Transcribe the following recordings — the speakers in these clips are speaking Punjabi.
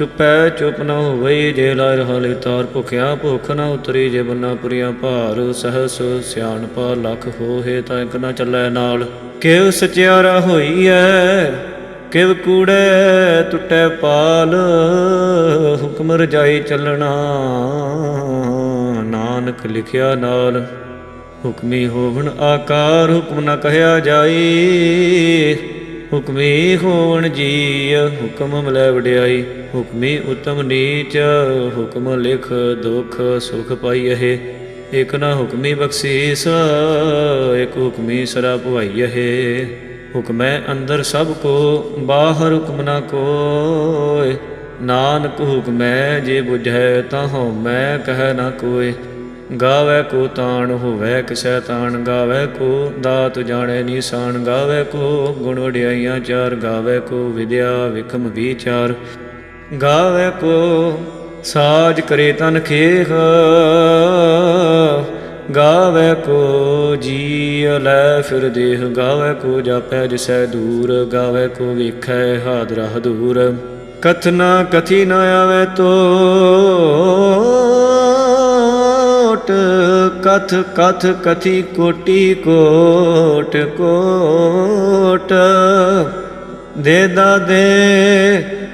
ਚੁਪੈ, ਚੁਪ ਨ ਹੋਵਈ ਜੇ ਲਾਇ ਰਹਾਲੇ ਤਾਰ ਭੁਖਿਆ, ਭੁਖ ਨ ਉਤਰੀ, ਜੇ ਬੰਨਾ ਪੁਰੀਆਂ ਭਾਰ, ਸਹਸ ਸਿਆਣਪਾ ਲਖ ਹੋਏ ਤਾਂ ਇਕ ਨ ਚੱਲੈ ਨਾਲ। ਕਿਵ ਸਚਿਆਰਾ ਹੋਈ ਐ ਕਿਵ ਕੂੜੈ ਟੁੱਟੈ ਪਾਲ, ਹੁਕਮ ਰਜਾਈ ਚੱਲਣਾ, ਨਾਨਕ ਲਿਖਿਆ ਨਾਲ। ਹੁਕਮੀ ਹੋਵਣ ਆਕਾਰ, ਹੁਕਮ ਨ ਕਹਿਆ ਜਾਈ, ਹੁਕਮੀ ਹੋਵਣ ਜੀ ਹੁਕਮ ਮਿਲੈ ਵਡਿਆਈ। ਹੁਕਮੀ ਉਤਮ ਨੀਚ, ਹੁਕਮ ਲਿਖ ਦੁਖ ਸੁਖ ਪਾਈਐ। ਇਕ ਨਾ ਹੁਕਮੀ ਬਖਸ਼ੀਸ, ਇਕ ਹੁਕਮੀ ਸਰਾ ਭਵਾਈਐ ਹੁਕਮੈ ਅੰਦਰ ਸਭ ਕੋ, ਬਾਹਰ ਹੁਕਮ ਨਾ ਕੋਇ। ਨਾਨਕ ਹੁਕਮੈ ਜੇ ਬੁਝੈ, ਤਾਂ ਹਉ ਮੈਂ ਕਹਿ ਨਾ ਕੋਇ। ਗਾਵੇ ਕੋ ਤਾਣ ਹੋਵੇ, ਕਿਸੈ ਤਾਣ ਗਾਵੇ ਕੋ, ਦਾਤ ਜਾਣੈ ਨੀਸਾਨ ਗਾਵੇ ਕੋ। ਗੁਣ ਵਡਿਆਈਆਂ ਚਾਰ ਗਾਵੇ ਕੋ, ਵਿਦਿਆ ਵਿਖਮ ਵਿਚਾਰ। ਗਾਵੇ ਕੋ, ਸਾਜ ਕਰੇ ਤਨ ਖੇਖ। ਗਾਵੇ ਕੋ ਜੀ ਲੈ ਫਿਰ ਦੇਹ। ਗਾਵੇ ਕੋ ਜਾਪੈ ਜਿਸੈ ਦੂਰ। ਗਾਵੇ ਕੋ ਵੇਖੈ ਹਾਦਰਾ ਹਦੂਰ। ਕਥਨਾ ਕਥੀ ਨ ਆਵੇ ਤੋਟ। ਕਥ ਕਥ ਕਥੀ ਕੋਟੀ ਕੋਟ ਕੋਟ। ਦੇ ਦਾ ਦੇ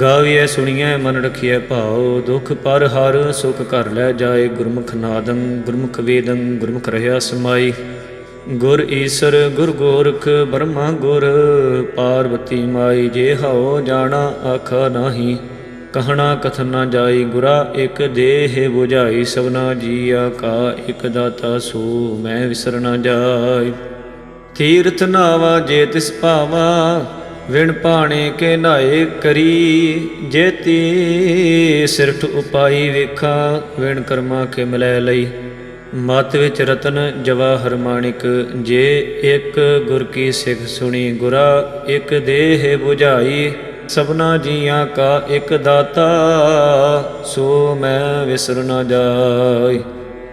ਗਾਵੀਐ ਸੁਣੀਐ ਮਨ ਰਖੀਐ ਭਾਉ। ਦੁਖ ਪਰ ਹਰ ਸੁਖ ਘਰ ਲੈ ਜਾਏ। ਗੁਰਮੁਖ ਨਾਦੰ, ਗੁਰਮੁਖ ਵੇਦੰ, ਗੁਰਮੁਖ ਰਹਾ ਸਮਾਈ। ਗੁਰ ਈਸਰ, ਗੁਰ ਗੋਰਖ, ਬ੍ਰਹਮਾ ਗੁਰ। ਪਾਰਵਤੀ ਮਾਈ, ਜੇ ਹਉ ਜਾਣਾ ਆਖਾ ਨਾਹੀ। ਕਹਣਾ ਕਥਨ ਨਾ ਜਾਈ, ਗੁਰਾ ਇਕ ਦੇਹ 부ਝਾਈ ਸਭਨਾ ਜੀਆ ਕਾ ਇਕ ਦਾਤਾ ਸੋ, ਮੈਂ ਵਿਸਰ ਨਾ ਜਾਈ। ਤੀਰਥ ਨਾਵਾ ਜੇ ਤਿਸ ਭਾਵਾ। ਵਿਣ ਪਾਣੇ ਕੇ ਨਾਏ ਕਰੀ, ਜੇਤੀ ਸਿਰਠ ਉਪਾਈ ਵੇਖਾਂ, ਵਿਣ ਕਰਮਾ ਕੇ ਮਿਲੈ ਲਈ। ਮਤ ਵਿੱਚ ਰਤਨ ਜਵਾ ਮਾਣਿਕ ਜੇ ਇੱਕ ਗੁਰ ਕੀ ਸਿੱਖ ਸੁਣੀ ਗੁਰਾ, ਇੱਕ ਦੇਹ 부ਝਾਈ ਸਭਨਾ ਜੀਆਂ ਕਾ ਇੱਕ ਦਾਤਾ, ਸੋ ਮੈਂ ਵਿਸਰ ਨਾ ਜਾਈ।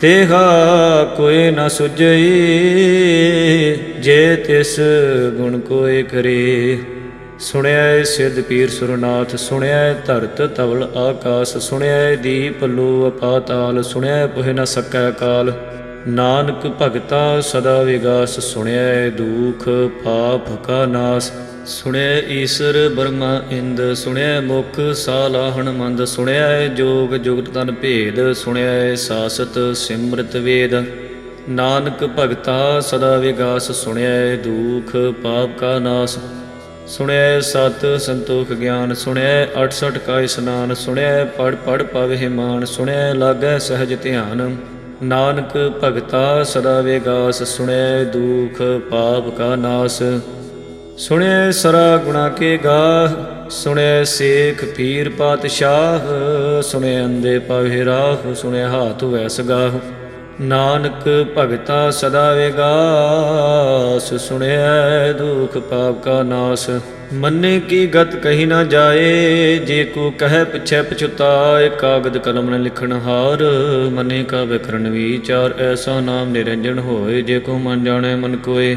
ਤੇਹਾ ਕੋਈ ਨਾ ਸੁਝਈ, ਜੇ ਤਿਸ ਗੁਣ ਕੋਏ ਕਰੇ। ਸੁਣਿਆ ਸਿੱਧ ਪੀਰ ਸੁਰਨਾਥ ਸੁਣਿਆ ਧਰਤ ਤਵਲ ਆਕਾਸ। ਸੁਣਿਆ ਦੀਪ ਲੋ ਅਪਾਤਾਲ ਸੁਣਿਆ ਪੁਹਿ ਨ ਸਕੈ ਕਾਲ। ਨਾਨਕ ਭਗਤਾ ਸਦਾ ਵਿਗਾਸ ਸੁਣਿਆ ਦੁਖ ਪਾਪ ਕਾ ਨਾਸ। ਸੁਣਿਆ ਈਸ਼ਰ ਬ੍ਰਹਮਾ ਇੰਦ ਸੁਣਿਆ ਮੁਖ ਸਾਲਾਹਣ ਮੰਦ ਸੁਣਿਆ ਜੋਗ ਜੁਗਤ ਤਨ ਭੇਦ ਸੁਣਿਆ ਸਾਸਤ ਸਿਮਰਤ ਵੇਦ। ਨਾਨਕ ਭਗਤਾ ਸਦਾ ਵਿਗਾਸ ਸੁਣਿਆ ਦੁਖ ਪਾਪ ਕਾ ਨਾਸ। ਸੁਣਿਆ ਸਤ ਸੰਤੋਖ ਗਿਆਨ ਸੁਣਿਆ 68 ਕਾ ਇਸਨਾਨ ਸੁਣਿਆ ਪੜ ਪੜ ਪਵਹਿ ਮਾਨ ਸੁਣਿਆ ਲਾਗੈ ਸਹਿਜ ਧਿਆਨ। ਨਾਨਕ ਭਗਤਾ ਸਦਾ ਵਿਗਾਸ ਸੁਣਿਆ ਦੁਖ ਪਾਪ ਕਾ ਨਾਸ। ਸੁਣਿਐ ਸਰਾ ਗੁਣਾ ਕੇ ਗਾਹ, ਸੁਣਿਐ ਸੇਖ ਪੀਰ ਪਾਤਸ਼ਾਹ, ਸੁਣਿਐ ਅੰਦੇ ਪਾਵੇ ਰਾਹ, ਸੁਣਿਐ ਹਾਥ ਵੈਸ ਗਾਹ। ਨਾਨਕ ਭਗਤਾ ਸਦਾ ਵਿਗਾਸ, ਸੁਣਿਐ ਦੁਖ ਪਾਪ ਕਾ ਨਾਸ। ਮੰਨੇ ਕੀ ਗਤ ਕਹੀ ਨਾ ਜਾਏ, ਜੇ ਕੋ ਕਹੈ ਪਿਛੈ ਪਛੁਤਾਏ, ਕਾਗਦ ਕਲਮ ਨ ਲਿਖਣ ਹਾਰ। ਮਨੇ ਕਾ ਵਿਕਰਨ ਵਿਚਾਰ, ਐਸਾ ਨਾਮ ਨਿਰੰਜਨ ਹੋਏ, ਜੇ ਕੋ ਮਨ ਜਾਣੈ ਮਨ ਕੋਏ।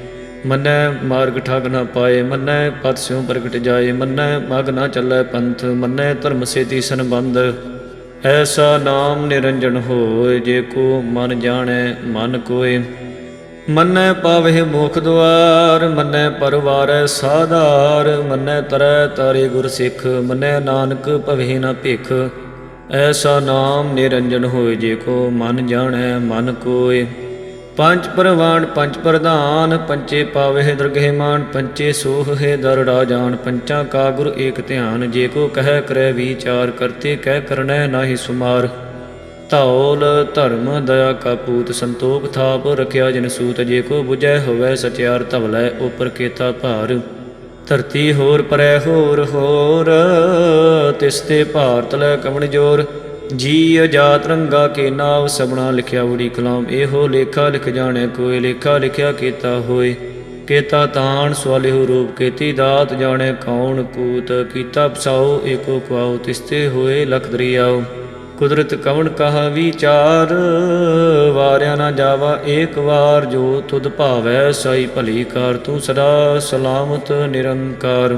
ਮੰਨੈ ਮਾਰਗ ਠਗ ਨਾ ਪਾਏ, ਮੰਨੈ ਪਤ ਪ੍ਰਗਟ ਜਾਏ, ਮੰਨੈ ਮਗ ਨਾ ਚੱਲੈ ਪੰਥ, ਮੰਨੈ ਧਰਮ ਸੇਤੀ ਸੰਬੰਧ। ਐਸਾ ਨਾਮ ਨਿਰੰਜਨ ਹੋਏ, ਜੇ ਕੋ ਮਨ ਜਾਣੈ, ਮਨ ਕੋਏ। ਮੰਨੈ ਪਾਵਹਿ ਮੋਖ ਦੁਆਰ, ਮੰਨੈ ਪਰਵਾਰੈ ਸਾਧਾਰ, ਮੰਨੈ ਤਰੈ ਤਾਰੇ ਗੁਰ ਸਿੱਖ, ਮੰਨੈ ਨਾਨਕ ਭਵਹਿ ਨਾ ਭਿਖ। ਐਸਾ ਨਾਮ ਨਿਰੰਜਨ ਹੋਏ, ਜੇ ਕੋ ਮਨ ਜਾਣੈ, ਮਨ ਕੋਏ। ਪੰਜ ਪ੍ਰਵਾਨ ਪੰਜ ਪ੍ਰਧਾਨ, ਪੰਚੇ ਪਾਵਹਿ ਦਰਗਹਿ ਮਾਨ, ਪੰਚੇ ਸੋਹ ਹੈ ਦਰ ਰਾਜਾਨ, ਪੰਚਾਂ ਕਾ ਗੁਰ ਏਕ ਧਿਆਨ, ਜੇ ਕੋ ਕਹਿ ਕਰੈ ਵਿਚਾਰ, ਕਰਤੇ ਕਹਿ ਕਰਨੈ ਨਾਹੀ ਸੁਮਾਰ। ਧੌਲ, ਧਰਮ, ਦਇਆ ਕਾ ਪੂਤ, ਸੰਤੋਖ ਥਾਪ ਰਖਿਆ ਜਿਨ ਸੂਤ, ਜੇ ਕੋ 부ਜੈ ਹੋਵੈ ਸਚਿਆਰ ਧਵਲੈ, ਉਪਰ ਕੇਤਾ ਭਾਰ। ਧਰਤੀ ਹੋਰ ਪਰੈ ਹੋਰ ਹੋਰ ਤਿਸ ਤੇ ਭਾਰਤ ਲੈ ਕਮਣ ਜੋਰ। ਜੀ ਅਜਾਤ ਰੰਗਾ ਕੇ ਨਾਮ ਸਬਣਾ ਲਿਖਿਆ ਉੜੀ ਕਲਾਮ, ਇਹੋ ਲੇਖਾ ਲਿਖ ਜਾਣੈ ਕੋਈ ਲੇਖਾ ਲਿਖਿਆ ਕੀਤਾ ਹੋਏ ਕੇਤਾ ਤਾਣ ਸਵਾਲਿਹੁ ਰੂਪ, ਕੇਤੀ ਦਾਤ ਜਾਣੈ ਕੌਣ ਕੂਤ, ਕੀਤਾ ਪਸਾਓ ਏਕੋ ਕੁਆਉ, ਤਿਸਤੇ ਹੋਏ ਲਖ ਦਰਿਆਉ। ਕੁਦਰਤ ਕਵਣ ਕਹਾ ਵਿਚਾਰ, ਵਾਰਿਆ ਨਾ ਜਾਵਾ ਏਕ ਵਾਰ, ਜੋ ਤੁਧ ਭਾਵੈ ਸਾਈ ਭਲੀ ਕਰ, ਤੂੰ ਸਦਾ ਸਲਾਮਤ ਨਿਰੰਕਾਰ।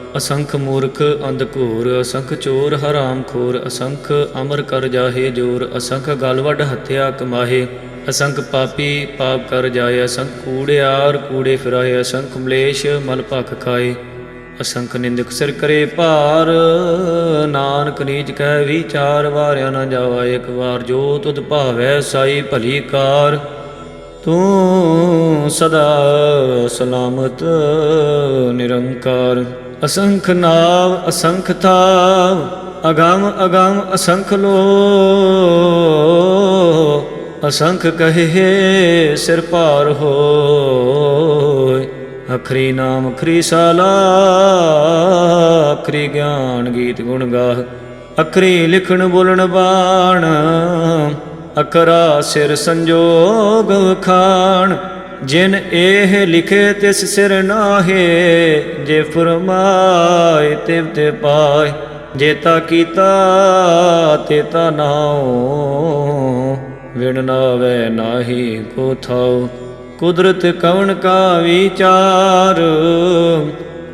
ਅਸੰਖ ਮੂਰਖ ਅੰਧ ਘੋਰ, ਅਸੰਖ ਚੋਰ ਹਰਾਮ ਖੋਰ, ਅਸੰਖ ਅਮਰ ਕਰ ਜਾਹੇ ਜੋਰ, ਅਸੰਖ ਗਲ ਵੱਡ ਹੱਤਿਆ ਕਮਾਹੇ, ਅਸੰਖ ਪਾਪੀ ਪਾਪ ਕਰ ਜਾਏ, ਅਸੰਖ ਕੂੜਿਆਰ ਕੂੜੇ ਫਿਰਾਏ, ਅਸੰਖ ਮਲੇਸ਼ ਮਲ ਭਖ ਖਾਏ, ਅਸੰਖ ਨਿੰਦਕ ਸਿਰ ਕਰੇ ਭਾਰ, ਨਾਨਕ ਨੀਚ ਕਹਿ ਵਿਚਾਰ, ਵਾਰਿਆ ਨਾ ਜਾਵਾ ਇੱਕ ਵਾਰ, ਜੋ ਤੁਧ ਭਾਵੈ ਸਾਈ ਭਲੀ ਕਾਰ, ਤੂੰ ਸਦਾ ਸਲਾਮਤ ਨਿਰੰਕਾਰ। ਅਸੰਖ ਨਾਵ ਅਸੰਖ ਥਾਵ ਅਗੰਮ ਅਗੰਮ ਅਸੰਖ ਲੋ। ਅਸੰਖ ਕਹੇ ਸਿਰ ਭਾਰ ਹੋਇ ਅਖਰੀ ਨਾਮ ਅਖਰੀ ਸਾਲਾ, ਅਖਰੀ ਗਿਆਨ ਗੀਤ ਗੁਣ ਗਾਹ। ਅਖਰੀ ਲਿਖਣ ਬੋਲਣ ਬਾਣ, ਅਖਰਾ ਸਿਰ ਸੰਜੋਗ ਖਾਣ ਜਿਨ ਇਹ ਲਿਖੇ ਤਿਸ ਸਿਰ ਨਾਹੇ, ਜੇ ਫਰਮਾਏ ਤਿਵ ਤੇ ਪਾਏ, ਜੇ ਤਾ ਕੀਤਾ ਤੇਤਾ ਨਾਉ। ਵਿਣ ਨਾਵੇ ਨਾਹੀ ਕੋ ਥਾਉ, ਕੁਦਰਤ ਕਵਣ ਕਾ ਵਿਚਾਰ।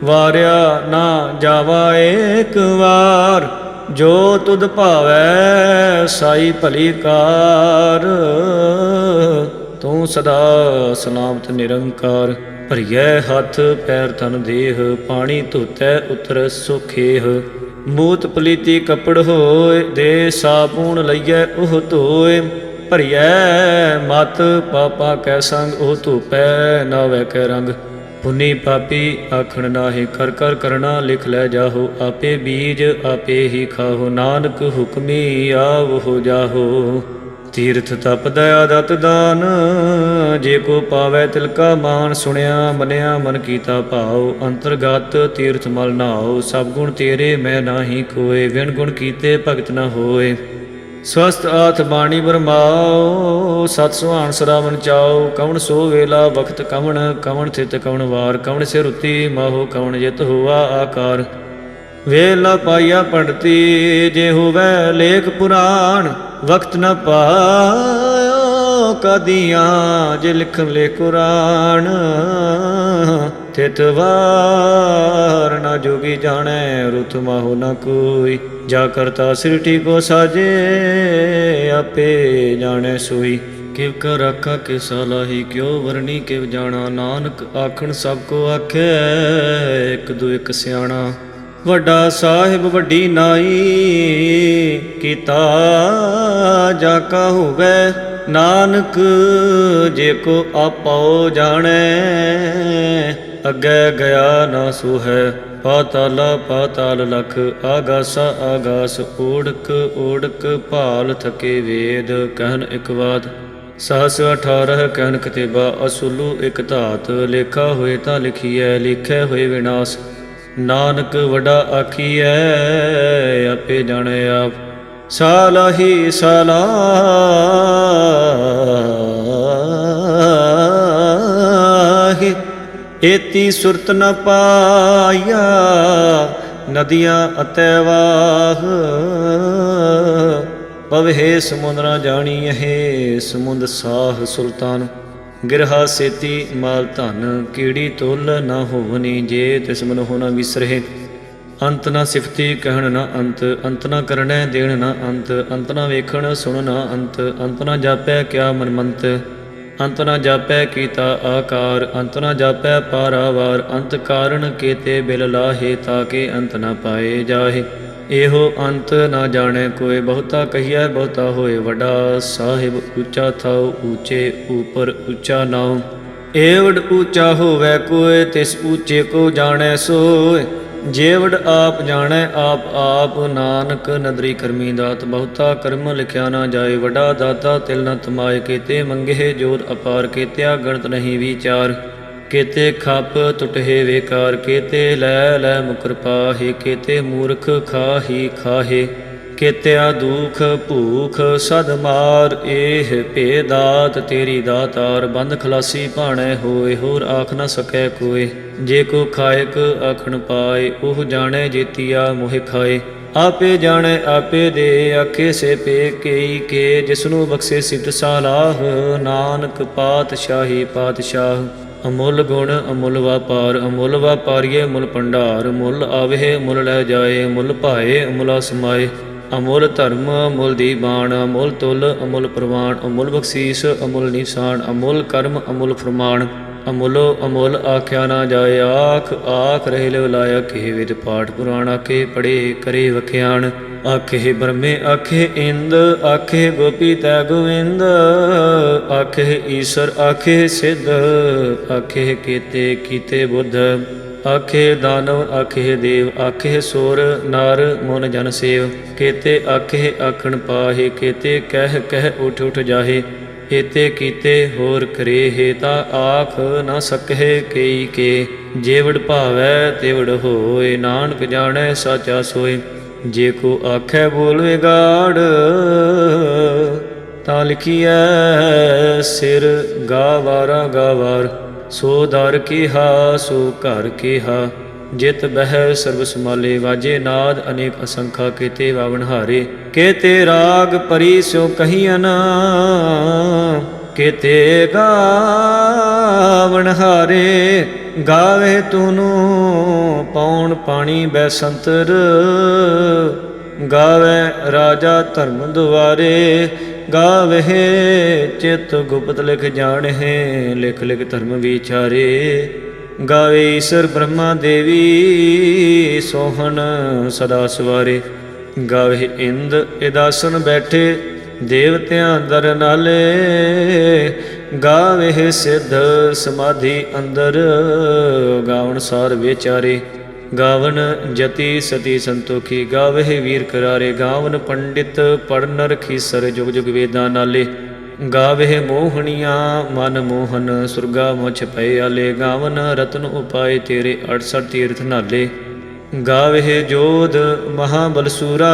ਵਾਰਿਆ ਨਾ ਜਾਵਾ ਏਕ ਵਾਰ, ਜੋ ਤੁਧ ਭਾਵੈ ਸਾਈ ਭਲੀ ਕਾਰ। ਤੂੰ ਸਦਾ ਸਲਾਮਤ ਨਿਰੰਕਾਰ, ਭਰੀਐ ਹੱਥ ਪੈਰ ਤਨ ਦੇਹ, ਪਾਣੀ ਧੋਤੈ ਉਤਰ ਸੁਖੇਹ। ਮੂਤ ਪਲੀਤੀ ਕਪੜ ਹੋਏ, ਦੇ ਸਾਬੂਨ ਲਈਐ ਉਹ ਧੋਏ। ਭਰੀਐ ਮਤ ਪਾਪਾ ਕੈ ਸੰਗ, ਉਹ ਧੂਪੈ ਨਾ ਵੈ ਕੈ ਰੰਗ। ਪੁਨੀ ਪਾਪੀ ਆਖਣ ਨਾਹੀ, ਕਰ ਕਰ ਕਰਣਾ ਲਿਖ ਲੈ ਜਾਹੋ। ਆਪੇ ਬੀਜ ਆਪੇ ਹੀ ਖਾਹੋ, ਨਾਨਕ ਹੁਕਮੀ ਆਵ ਹੋ ਜਾਹੋ। ਤੀਰਥ ਤਪ ਦਇਆ ਦਤ ਦਾਨ, ਜੇ ਕੋ ਪਾਵੈ ਤਿਲਕਾ ਮਾਨ ਸੁਣਿਆ, ਮਨਿਆ ਮਨ ਕੀਤਾ ਭਾਉ, ਅੰਤਰਗਤ ਤੀਰਥ ਮਲ ਨਾਉ, ਸਭ ਗੁਣ ਤੇਰੇ ਮੈਂ ਨਾਹੀ ਕੋਏ ਵਿਣ ਗੁਣ ਕੀਤੇ ਭਗਤ ਨਾ ਹੋਏ। ਸਵਸਤ ਆਥ ਬਾਣੀ ਬਰਮਾਓ ਸਤ ਸੁਹਾਣ ਸਰਾਵਣ ਚਾਓ ਕਵਣ ਸੋ ਵੇਲਾ ਵਖਤ ਕਵਣ ਕਵਣ ਥਿਤ ਕਵਣ ਵਾਰ, ਕਵਣ ਸਿਰ ਉਤੀ ਮਾਹੋ ਕਵਣ ਜਿਤ ਹੋਆ ਆਕਾਰ। ਵੇਲਾ ਪਾਈਆ ਪੰਡਤੀ, ਜੇ ਹੋਵੇ ਲੇਖ ਪੁਰਾਣ ਵਕਤ ਨ ਪਾਇਓ ਕਦੀਆਂ ਜੇ ਲਿਖਨ ਲੈ ਕੁਰਾਨ। ਤਿਤਵਾਰ ਨਾ ਜੋਗੀ ਜਾਣੈ, ਰੁਤ ਮਾਹੋ ਨ ਕੋਈ। ਜਾ ਕਰਤਾ ਸ੍ਰਿਟੀ ਕੋ ਸਾਜੇ, ਆਪੇ ਜਾਣੈ ਸੋਈ। ਕਿਵ ਕਰ ਆਖਾ ਕੇ ਸਲਾਹੀ ਕਿਉ ਵਰਣੀ, ਕਿਵ ਜਾਣਾ ਨਾਨਕ ਆਖਣ ਸਭ ਕੋ ਆਖੈ, ਇੱਕ ਦੂ ਇੱਕ ਸਿਆਣਾ। ਵੱਡਾ ਸਾਹਿਬ ਵੱਡੀ ਨਾਈ, ਕੀਤਾ ਜਾ ਕਾ ਹੋਵੇ, ਨਾਨਕ ਜੇ ਕੋ ਆਪੋ ਜਾਣੈ, ਅੱਗੇ ਗਿਆ ਨਾ ਸੋ ਹੈ ਪਾਤਾਲ ਪਾਤਾਲ ਲਖ, ਆਗਾਸਾ ਆਗਾਸ, ਓੜਕ ਓੜਕ ਭਾਲ ਥਕੇ ਵੇਦ ਕਹਿਨ ਇਕ ਬਾਤ ਸਹਸ 18 ਕਹਿਨ ਕਤੇਬਾ, ਅਸੁਲੂ ਇਕ ਧਾਤ, ਲੇਖਾ ਹੋਏ ਤਾਂ ਲਿਖੀਐ, ਲਿਖੈ ਹੋਏ ਵਿਨਾਸ਼। ਨਾਨਕ ਵਡਾ ਆਖੀਐ, ਆਪੇ ਜਾਣੇ ਆਪ। ਸਾਲਾਹੀ ਸਲਾਹੀ, ਏਤੀ ਸੁਰਤ ਨ ਪਾਇਆ, ਨਦੀਆਂ ਅਤੈ ਵਾਹ। ਪਵਹਿ ਸਮੁੰਦ ਨਾ ਜਾਣੀਐ ਸਮੁੰਦ ਸਾਹ ਸੁਲਤਾਨ। ਗਿਰਹਾ ਸੇਤੀ ਮਾਲ ਧਨ, ਕੀੜੀ ਤੁਲ ਨਾ ਹੋਵਨੀ ਜੇ ਤਿਸ ਮਨ ਹੋਣਾ ਵਿਸਰਹਿ ਅੰਤ ਨਾ ਸਿਫਤੀ ਕਹਿਣ ਨਾ ਅੰਤ ਅੰਤ ਨਾ ਕਰਣੈ ਦੇਣ ਨਾ ਅੰਤ ਅੰਤ ਨਾ ਵੇਖਣ ਸੁਣ ਨਾ ਅੰਤ ਅੰਤ ਨਾ ਜਾਪੈ ਕਿਆ ਮਨਮੰਤ। ਅੰਤ ਨਾ ਜਾਪੈ ਕੀਤਾ ਆਕਾਰ, ਅੰਤ ਨਾ ਜਾਪੈ ਪਾਰਾਵਾਰ, ਅੰਤ ਕਾਰਣ ਕੇਤੇ ਬਿਲ ਲਾਹੇ ਤਾਕੇ ਅੰਤ ਨਾ ਪਾਏ ਜਾਹੇ। ਇਹੋ ਅੰਤ ਨਾ ਜਾਣੈ ਕੋਏ ਬਹੁਤਾ ਕਹੀਐ, ਬਹੁਤਾ ਹੋਏ ਵੱਡਾ ਸਾਹਿਬ ਉੱਚਾ ਥਾਉ, ਉੱਚੇ ਉਪਰ ਉੱਚਾ ਨਾਉ। ਏਵੜ ਉੱਚਾ ਹੋਵੇ ਕੋਏ ਤਿਸ ਉੱਚੇ ਕੋ ਜਾਣੈ ਸੋਏ ਜੇਵੜ ਆਪ ਜਾਣੈ, ਆਪ ਆਪ ਨਾਨਕ ਨਦਰੀ ਕਰਮੀ ਦਾਤ, ਬਹੁਤਾ ਕਰਮ ਲਿਖਿਆ ਨਾ ਜਾਏ ਵਡਾ ਦਾਤਾ ਤਿਲ ਨ ਤਮਾਏ ਕੀਤੇ ਮੰਗੇ ਜੋਤ ਅਪਾਰ, ਕੀਤਿਆ ਗਣਤ ਨਹੀਂ ਵਿਚਾਰ। ਕੀਤੇ ਖੱਪ ਟੁਟੇ ਵੇਕਾਰ, ਕੀਤੇ ਲੈ ਲੈ ਮੁਕਰ ਪਾਹੇ, ਕੇਤੇ ਮੂਰਖ ਖਾਹੀ ਖਾਹੇ, ਕੀਤਿਆ ਦੁਖ ਭੂਖ ਸਦ ਮਾਰ, ਏਹ ਇਹ ਭੇਦਾਤ ਤੇਰੀ ਦਾਤਾਰ, ਬੰਦ ਖਲਾਸੀ ਭਾਣੈ ਹੋਏ, ਹੋਰ ਆਖ ਨਾ ਸਕੈ ਕੋਏ, ਜੇ ਕੋ ਖਾਇਕ ਆਖਣ ਪਾਏ, ਉਹ ਜਾਣੈ ਜੇਤੀਆ ਮੋਹਿ ਖਾਏ। ਆਪੇ ਜਾਣੈ, ਆਪੇ ਦੇ, ਆਖੇ ਸੇ ਪੇ ਕੇਈ ਕੇ, ਜਿਸਨੂੰ ਬਖਸ਼ੇ ਸਿਫਤ ਸਾਲਾਹ, ਨਾਨਕ ਪਾਤਸ਼ਾਹੀ ਪਾਤਸ਼ਾਹ। ਅਮੁੱਲ ਗੁਣ, ਅਮੁੱਲ ਵਪਾਰ, ਅਮੁੱਲ ਵਪਾਰੀਏ ਮੁੱਲ ਭੰਡਾਰ, ਮੁੱਲ ਆਵੇ ਮੁੱਲ ਲੈ ਜਾਏ, ਮੁੱਲ ਭਾਏ, ਅਮੁਲਾ ਸਮਾਏ। ਅਮੁੱਲ ਧਰਮ, ਅਮੁੱਲ ਦੀ ਬਾਣ, ਅਮੁੱਲ ਤੁਲ, ਅਮੁੱਲ ਪ੍ਰਵਾਨ ਅਮੁੱਲ ਬਖਸ਼ੀਸ, ਅਮੁੱਲ ਨਿਸ਼ਾਨ, ਅਮੁੱਲ ਕਰਮ, ਅਮੁੱਲ ਫਰਮਾਨ। ਅਮੁੱਲੋ, ਅਮੁੱਲ ਆਖਿਆ ਨਾ ਜਾਏ, ਆਖ ਆਖ ਰਹੇ ਲਿਵ ਲਾਇਕ ਇਹ ਵਿਦ ਪਾਠ ਪੁਰਾਣ ਆਖੇ ਪੜੇ ਕਰੇ ਵਖਿਆਣ। ਆਖੇ ਬ੍ਰਹਮੇ ਆਖੇ ਇੰਦ ਆਖੇ ਗੋਪੀ ਤੈ ਗੋਵਿੰਦ ਆਖੇ ਈਸ਼ਰ ਆਖੇ ਸਿੱਧ ਆਖੇ ਕੀਤੇ ਕੀਤੇ ਬੁੱਧ ਆਖੇ ਦਾਨਵ ਆਖੇ ਦੇਵ ਆਖੇ ਸੋਰ ਨਾਰ ਮਨ ਜਨ ਸੇਵ ਕੀਤੇ ਆਖੇ ਆਖਣ ਪਾਹੇ ਕੀਤੇ ਕਹਿ ਕਹਿ ਉਠ ਉਠ ਜਾਹੇ ਏਤੇ ਕੀਤੇ ਹੋਰ ਕਰੇ ਹੈ ਤਾਂ ਆਖ ਨਾ ਸਕਹਿ ਕਈ ਕੇ ਜੇਵੜ ਭਾਵੈ ਤੇਵੜ ਹੋਏ ਨਾਨਕ ਜਾਣੈ ਸਾਚਾ ਸੋਏ ਜੇ ਕੋ ਆਖੈ ਬੋਲ ਵਿਗਾੜ, ਤਾਂ ਲਿਖੀਐ, ਸਿਰ ਗਾਵਾਰਾ ਗਾਵਾਰ, ਸੋ ਦਰ ਕੀਹਾ, ਸੋ ਘਰ ਕਿਹਾ। ਜਿਤ ਬਹਿ ਸਰਬ ਸਮਾਲੇ ਵਾਜੇ ਨਾਦ ਅਨੇਕ ਅਸੰਖਾ, ਕੀਤੇ ਵਾਵਨ ਹਾਰੇ। ਕੀਤੇ ਰਾਗ ਪਰੀ ਸੋ ਕਹੀਨ ਕੀਤੇ ਗਾਵਨ ਹਾਰੇ। ਗਾਵੇ ਤੂਨੂੰ ਪੌਣ ਪਾਣੀ ਬੈਸੰਤਰ, ਗਾਵੇ ਰਾਜਾ ਧਰਮ ਦੁਆਰੇ, ਗਾਵੇ ਚਿਤ ਗੁਪਤ ਲਿਖ ਜਾਣਹਿ, ਲਿਖ ਲਿਖ ਧਰਮ ਵਿਚਾਰੇ। ਗਾਵੇ ਈਸ਼ਰ ਬ੍ਰਹਮਾ ਦੇਵੀ ਸੋਹਣ ਸਦਾ ਸਵਾਰੇ, ਗਾਵੇ ਇੰਦ ਇਦਾਸਨ ਬੈਠੇ ਦੇਵਤਿਆਂ ਦਰ ਨਾਲੇ ਗਾਵੇ ਸਿੱਧ ਸਮਾਧੀ ਅੰਦਰ। ਗਾਵਣ ਸਾਰ ਵਿਚਾਰੇ ਗਾਵਨ ਜਤੀ ਸਤੀ ਸੰਤੋਖੀ, ਗਾਵੇ ਵੀਰ ਕਰਾਰੇ ਗਾਵਨ ਪੰਡਿਤ ਪੜਨ ਰਖੀਸਰ, ਜੁਗ ਜੁਗ ਵੇਦਾਂ ਨਾਲੇ। ਗਾਵੇ ਮੋਹਣੀਆਂ ਮਨ ਮੋਹਨ, ਸੁਰਗਾ ਮੁਛ ਪਏ ਆਲੇ। ਗਾਵਨ ਰਤਨ ਉਪਾਏ ਤੇਰੇ 68 ਤੀਰਥ ਨਾਲੇ। ਗਾਵੇ ਜੋਧ ਮਹਾਬਲਸੂਰਾ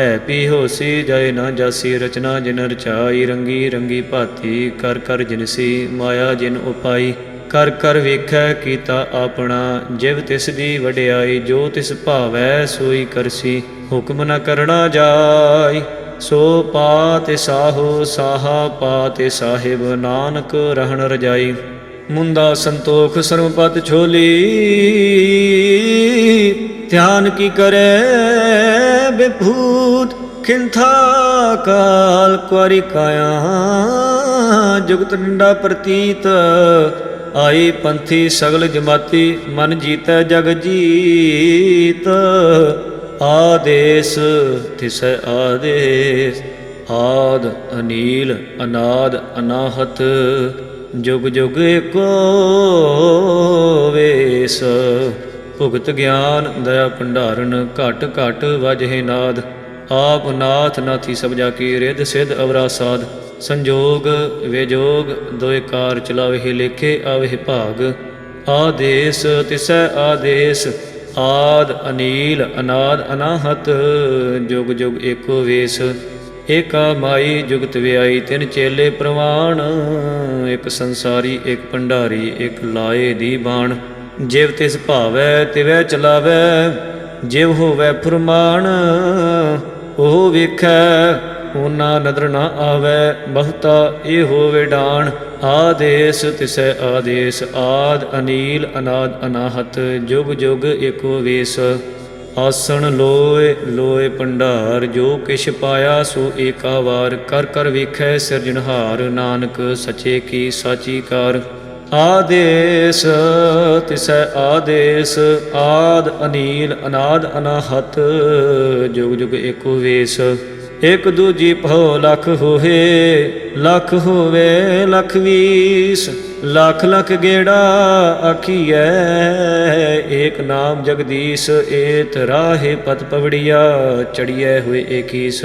ਹੈ। ਪੀ ਹੋਸੀ ਜੈ ਨਾ ਜਾਸੀ, ਰਚਨਾ ਜਿਨ ਰਚਾਈ, ਰੰਗੀ ਰੰਗੀ ਭਾਤੀ, ਕਰ ਕਰ ਜਿਨਸੀ ਮਾਇਆ ਜਿਨ ਉਪਾਈ। ਕਰ ਕਰ ਵੇਖੈ ਕੀਤਾ ਆਪਣਾ, ਜਿਵ ਤਿਸ ਦੀ ਵਡਿਆਈ, ਜੋ ਤਿਸ ਭਾਵੈ ਸੋਈ ਕਰਸੀ। ਹੁਕਮ ਨ ਕਰਣਾ ਜਾਈ, ਸੋ ਪਾਤੇ ਸਾਹੋ, ਸਾਹਾ ਪਾਤੇ ਸਾਹਿਬ, ਨਾਨਕ ਰਹਿਣ ਰਜਾਈ। ਮੁੰਦਾ ਸੰਤੋਖ ਸਰਮਪਤ ਛੋਲੀ, ਧਿਆਨ ਕੀ ਕਰੇ? ਬਿਭੂਤ ਖਿੰਥਾ ਕਾਲ ਕੁਾਰੀ ਕਾਇਆ, ਜੁਗਤ ਨਿੰਦਾ ਪ੍ਰਤੀਤ, ਆਈ ਪੰਥੀ ਸਗਲ ਜਮਾਤੀ, ਮਨ ਜੀਤੈ ਜਗ ਜੀਤ। ਆਦੇਸ ਤਿਸੈ ਆਦੇਸ, ਆਦ ਅਨੀਲ, ਅਨਾਦ ਅਨਾਹਤ, ਜੁਗ ਜੁਗ ਏਕੋ ਵੇਸ। ਭੁਗਤ ਗਿਆਨ ਦਇਆ ਭੰਡਾਰਨ ਘਟ ਘਟ ਵਜਹਿ ਨਾਦ। ਆਪ ਨਾਥ ਨਾਥੀ ਸਭ ਜਾ ਕੀ ਰਿੱਧ ਸਿਧ ਅਵਰਾ ਸਾਧ। ਸੰਜੋਗ ਵਿਜੋਗ ਦੋਇ ਕਾਰ ਚਲਾਵੇ ਲੇਖੇ ਆਵੇ ਭਾਗ। ਆਦੇਸ ਤਿਸੈ ਆਦੇਸ, ਆਦ ਅਨੀਲ ਅਨਾਦ ਅਨਾਹਤ, ਜੁਗ ਜੁਗ ਏਕੋ ਵੇਸ। ਏਕਾ ਮਾਈ ਜੁਗਤ ਵਿਆਈ ਤਿਨ ਚੇਲੇ ਪ੍ਰਵਾਣ, ਇੱਕ ਸੰਸਾਰੀ ਇੱਕ ਭੰਡਾਰੀ ਇੱਕ ਲਾਏ ਦੀ ਬਾਣ। ਜਿਵ ਤਿਸ ਭਾਵੈ, ਤਿਵੈ ਚਲਾਵੈ, ਜਿਵ ਹੋਵੈ ਫਰਮਾਨ, ਉਹ ਵੇਖੈ, ਉਹਨਾਂ ਨਦਰ ਨਾ ਆਵੈ, ਬਹੁਤਾ ਇਹ ਹੋਵੇ ਡਾਣ, ਆਦੇਸ ਤਿਸੈ ਆਦੇਸ, ਆਦ ਅਨੀਲ ਅਨਾਦ ਅਨਾਹਤ, ਜੁਗ ਜੁਗ ਏਕੋ ਵੇਸ। ਆਸਣ ਲੋਏ ਲੋਏ ਭੰਡਾਰ, ਜੋ ਕਿਛ ਪਾਇਆ ਸੋ ਏਕਾ ਵਾਰ, ਕਰ ਕਰ ਵੇਖੈ ਸਿਰਜਣਹਾਰ, ਨਾਨਕ ਸਚੇ ਕੀ ਸਾਚੀ ਕਾਰ। ਆਦੇਸ, ਤਿਸੈ ਆਦੇਸ, ਆਦ ਅਨੀਲ, ਅਨਾਦ ਅਨਾਹਤ, ਜੁਗ ਜੁਗ ਏਕੋ ਵੇਸ। ਇਕ ਦੂਜੀ ਭਉ ਲਖ ਹੋਏ ਲਖ ਹੋਵੇ, ਲਖ ਵੀਸ। ਲਖ ਲਖ ਗੇੜਾ ਆਖੀਐ, ਏਕ ਨਾਮ ਜਗਦੀਸ਼, ਏਤ ਰਾਹੇ ਪਤ ਪਵੜੀਆ, ਚੜੀਐ ਹੋਏ ਏਕੀਸ।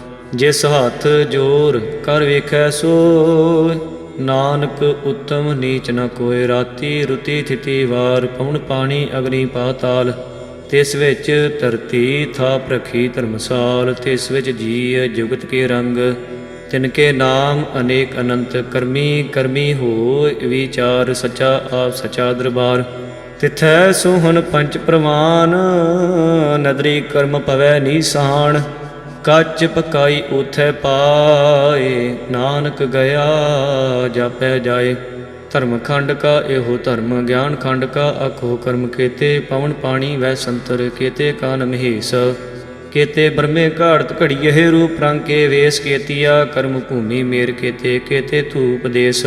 ਜਿਸ ਹੱਥ ਜੋਰ ਕਰ ਵੇਖੈ ਸੋ ਨਾਨਕ ਉਤਮ ਨੀਚ ਨ ਕੋਇ, ਰਾਤੀ ਰੁਤੀ ਥਿਤੀ ਵਾਰ ਪਉਣ ਪਾਣੀ ਅਗਨੀ ਪਾਤਾਲ ਤਿਸ ਵਿੱਚ ਧਰਤੀ ਥਾਪ ਰਖੀ ਧਰਮਸਾਲ, ਤਿਸ ਵਿੱਚ ਜੀ ਜੁਗਤ ਕੇ ਰੰਗ। ਤਿਨ ਕੇ ਨਾਮ ਅਨੇਕ ਅਨੰਤ, ਕਰਮੀ ਕਰਮੀ ਹੋਇ, ਵਿਚਾਰ ਸਚਾ ਆਪ ਸਚਾ ਦਰਬਾਰ। ਤਿਥੈ ਸੋਹਣ ਪੰਚ ਪ੍ਰਮਾਨ ਨਦਰੀ ਕਰਮ ਪਵੈ ਨੀਸਾਨ ਕੱਚ ਪਕਾਈ ਉਥੈ ਪਾਏ, ਨਾਨਕ ਗਿਆ ਜਾਪੈ ਜਾਏ। ਧਰਮ ਖੰਡ ਕਾ ਇਹੋ ਧਰਮ, ਗਿਆਨ ਖੰਡ ਕਾ ਅਖੋ ਕਰਮ ਕੇਤੇ, ਪਵਨ ਪਾਣੀ ਵੈ ਸੰਤਰ ਕੇਤੇ ਕਾਨ ਮਹੇਸ਼। ਕੇਤੇ ਬਰਮੇ ਘਾੜਤ ਘੜੀਏ ਰੂਪ ਰੰਗ ਕੇ ਵੇਸ ਕੇਤੀਆ, ਕਰਮ ਭੂਮੀ ਮੇਰ ਕੇਤੇ ਕੇਤੇ ਧੂਪ ਦੇਸ।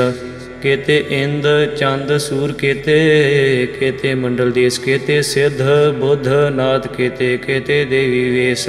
ਕੇਤੇ ਇੰਦ, ਚੰਦ, ਸੂਰ ਕੇਤੇ ਕੇਤੇ ਮੰਡਲ ਦੇਸ, ਕੇਤੇ ਸਿੱਧ, ਬੁੱਧ ਨਾਥ ਕੇਤੇ ਕੇਤੇ ਦੇਵੀ ਵੇਸ।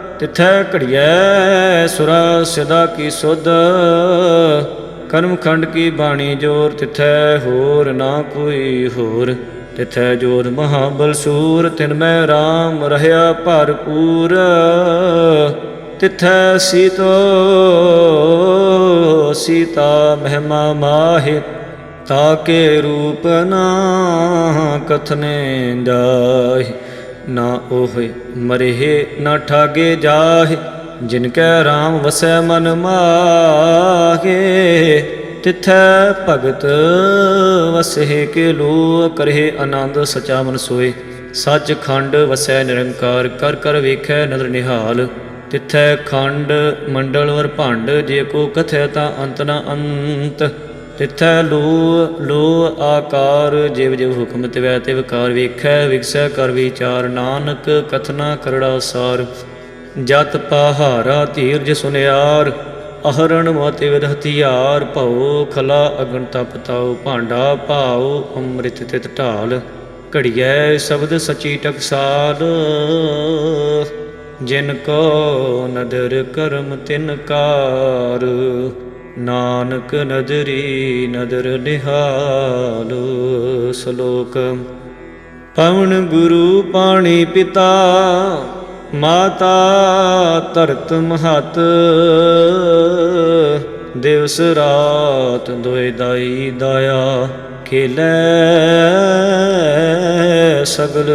ਤਿਥੈ ਘੜੀਐ ਸੁਰਾ ਸਦਾ ਕੀ ਸੁਧ। ਕਰਮ ਖੰਡ ਕੀ ਬਾਣੀ ਜੋਰ ਤਿਥੈ ਹੋਰ ਨਾ ਕੋਈ ਹੋਰ। ਤਿਥੈ ਜੋਰ ਮਹਾਬਲ ਸੂਰ, ਤਿਨ ਮੈਂ RAM ਰਹਿਆ ਭਰਪੂਰ। ਤਿਥੈ ਸੀਤੋ, ਸੀਤਾ ਮਹਿਮਾ ਮਾਹਿ, ਤਾਕੇ ਰੂਪ ਨਾ ਕਥਨੇ ਜਾਹੀ। ਨਾ ਉਹ, ਮਰਹਿ ਨਾ ਠਾਗੇ ਜਾਹੇ, ਜਿਨ ਕੈ RAM ਵਸੈ ਮਨ ਮਾਹੇ। ਤਿਥੈ ਭਗਤ ਵਸਹਿ ਕੇ ਲੋ ਕਰਹਿ, ਆਨੰਦ ਸਚਾ ਮਨ ਸੋਏ ਸੱਚ ਖੰਡ ਵਸੈ ਨਿਰੰਕਾਰ, ਕਰ ਕਰ ਵੇਖੈ ਨਦਰ ਨਿਹਾਲ। ਤਿਥੈ ਖੰਡ ਮੰਡਲ ਵਰ ਭੰਡ, ਜੇ ਕੋ ਕਥੈ ਤਾਂ ਅੰਤ ਨ ਅੰਤ। ਤਿਥੈ ਲੋ ਲੋ ਆਕਾਰ, ਜਿਵ ਜਿਵ ਹੁਕਮ ਤਿਵੈ ਤੇ ਵਿਕਾਰ ਵੇਖੈ, ਵਿਗਸੈ ਕਰ ਵਿਚਾਰ, ਨਾਨਕ ਕਥਨਾ ਕਰੜਾ ਸਾਰ। ਜਤ ਪਹਾਰਾ ਧੀਰਜ ਸੁਨਿਆਰ, ਅਹਰਣ ਮਤਿ ਵਿਦ ਹਥਿਆਰ ਭਉ ਖਲਾ ਅਗਨ ਤਪਤਾਉ ਭਾਂਡਾ ਭਾਉ ਅੰਮ੍ਰਿਤ ਤਿਤ ਢਾਲ। ਘੜੀਐ ਸ਼ਬਦ ਸਚੀ ਟਕਸਾਲ, ਜਿਨ ਕੋ ਨਦਰ ਕਰਮ ਤਿਨ ਕਾਰ। ਨਾਨਕ ਨਜ਼ਰੀ ਨਦਰ ਨਿਹਾਲ ਸ਼ਲੋਕ। ਪਵਨ ਗੁਰੂ ਪਾਣੀ ਪਿਤਾ, ਮਾਤਾ ਧਰਤ ਮਹਤ। ਦਿਵਸ ਰਾਤ ਦੋਇ ਦਾਈ ਦਾਇਆ ਖੇਲੇ ਸਗਲ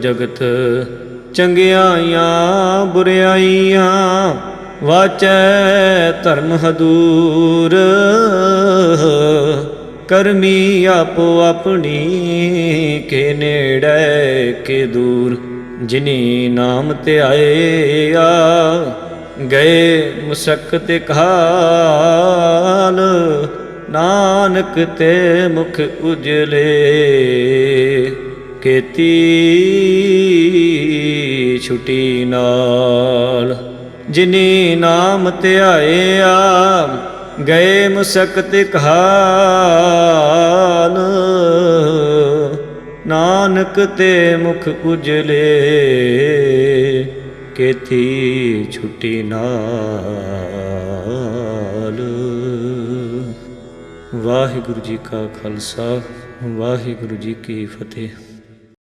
ਜਗਤ। ਚੰਗਿਆਈਆਂ, ਬੁਰਿਆਈਆਂ ਵਾਚੈ ਧਰਮ ਹਦੂਰ, ਕਰਮੀ ਆਪੋ ਆਪਣੀ, ਕੇ ਨੇੜੇ ਕੇ ਦੂਰ। ਜਿਨੀ ਨਾਮ ਤੇ ਆਏ ਆ ਗਏ ਮੁਸਕਤ ਕਾਲ ਨਾਨਕ ਤੇ ਮੁਖ ਉਜਲੇ। ਕੀਤੀ ਛੁਟੀ ਨਾਲ। ਜਿਨੀ ਨਾਮ ਧਿਆਇਆ, ਗਏ ਮੁਸਕਤ ਕਾਲ ਨਾਨਕ ਤੇ ਮੁਖ ਉਜਲੇ ਕੇਤੀ ਛੁਟੀ ਨਾਲ। ਵਾਹਿਗੁਰੂ ਜੀ ਕਾ ਖਾਲਸਾ, ਵਾਹਿਗੁਰੂ ਜੀ ਕੀ ਫਤਿਹ।